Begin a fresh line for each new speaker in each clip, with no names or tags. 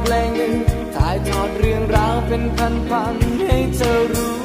เพลงหนึ่งถ่ายทอดเรื่องราวเป็นพันๆให้เธอรู้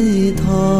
回头。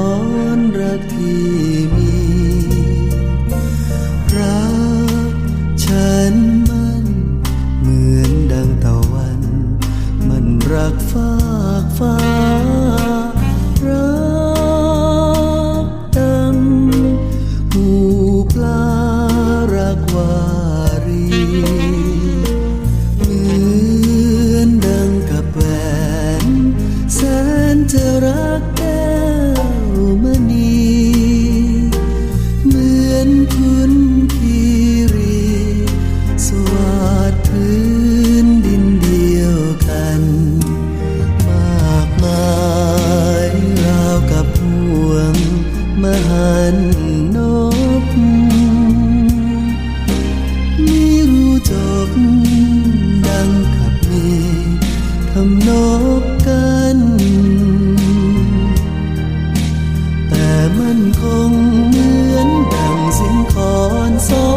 มันคงเหมือนดังสิ่งคอน
ซอ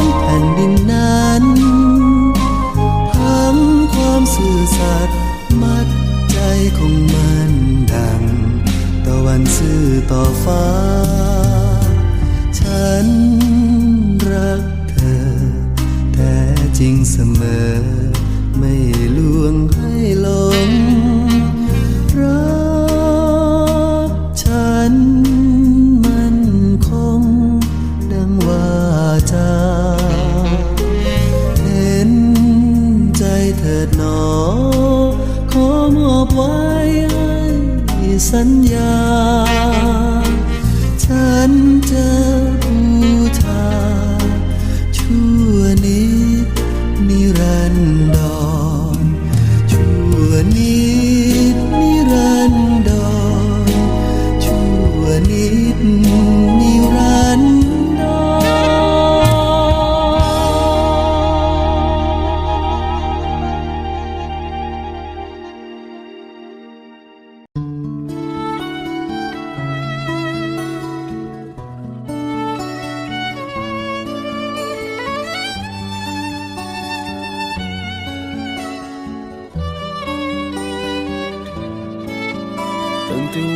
นแผ่นดินนั้นพังความสื่อสัตย์มัดใจของมันดัง ตะวันซื่อต่อฟ้า ฉันรักเธอ แท้จริงเสมอไม่ ไว้ให้สัญญา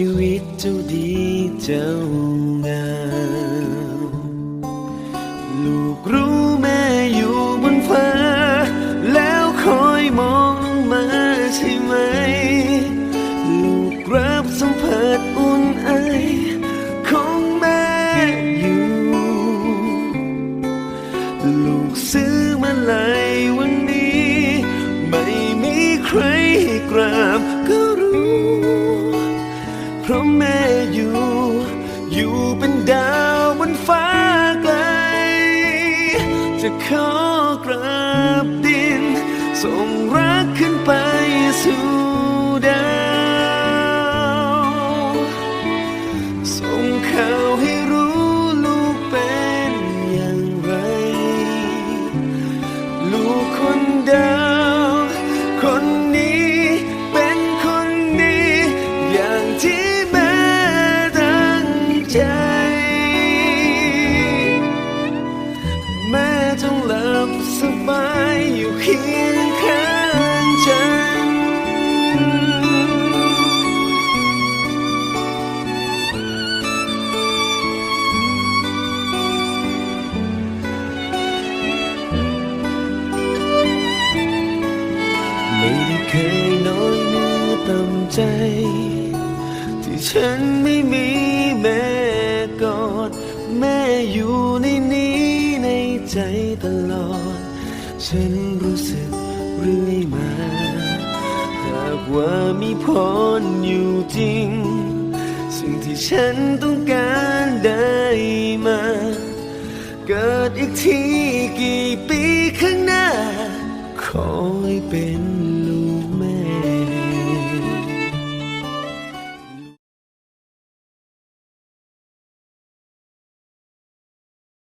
ชีวิตเจ้าดีเจ้างามลูกรู้แม่อยู่บนฟ้า แล้วคอยมองลงมาใช่ไหม ลูกรับสัมผัสอุ่นไอของแม่อยู่ ลูกซื้อมาลายวันนี้ ไม่มีใครให้กราบก็ เพราะแม่อยู่ อยู่เป็นดาวบนฟ้าไกลจะขอ สบายอยู่เคียงข้างฉัน ไม่ได้เคยน้อยเนื้อต่ำใจ ที่ฉันไม่มีแม่กอด แม่อยู่ในนี้ในใจตลอด ฉันรู้สึกเรื่อยมา หากว่ามีพรอยู่จริง สิ่งที่ฉันต้องการได้มา เกิดอีกที